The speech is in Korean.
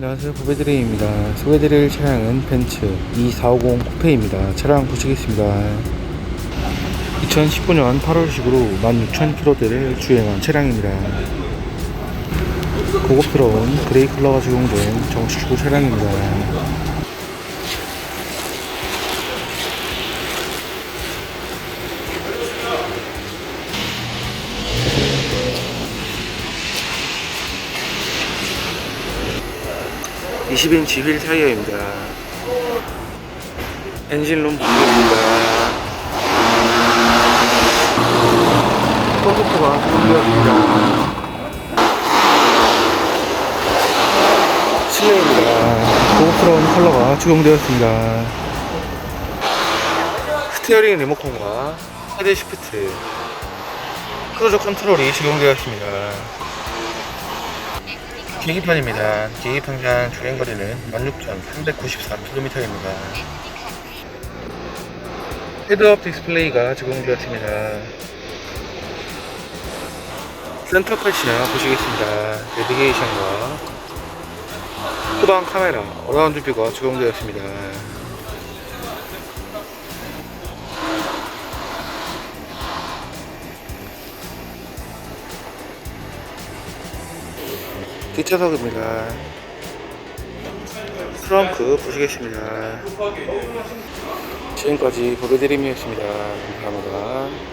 안녕하세요. 보배드레이입니다. 소개드릴 차량은 벤츠 2450 쿠페입니다. 차량 보시겠습니다. 2019년 8월식으로 16,000km대를 주행한 차량입니다. 고급스러운 그레이 컬러가 적용된 정식 주고 차량입니다 20인치 휠 타이어입니다. 엔진룸 부분입니다. 컴퓨터가 준비되었습니다. 실내입니다. 고급스러운 컬러가 적용되었습니다. 스티어링 리모컨과 헤드 시프트, 크루즈 컨트롤이 적용되었습니다. 계기판입니다. 계기판장 주행거리는 16,394km입니다. 헤드업 디스플레이가 적용되었습니다. 센터 컷이나 보시겠습니다. 내비게이션과 후방 카메라, 어라운드 뷰가 적용되었습니다. 뒷좌석입니다. 트렁크 보시겠습니다. 지금까지 보배드림이었습니다. 감사합니다.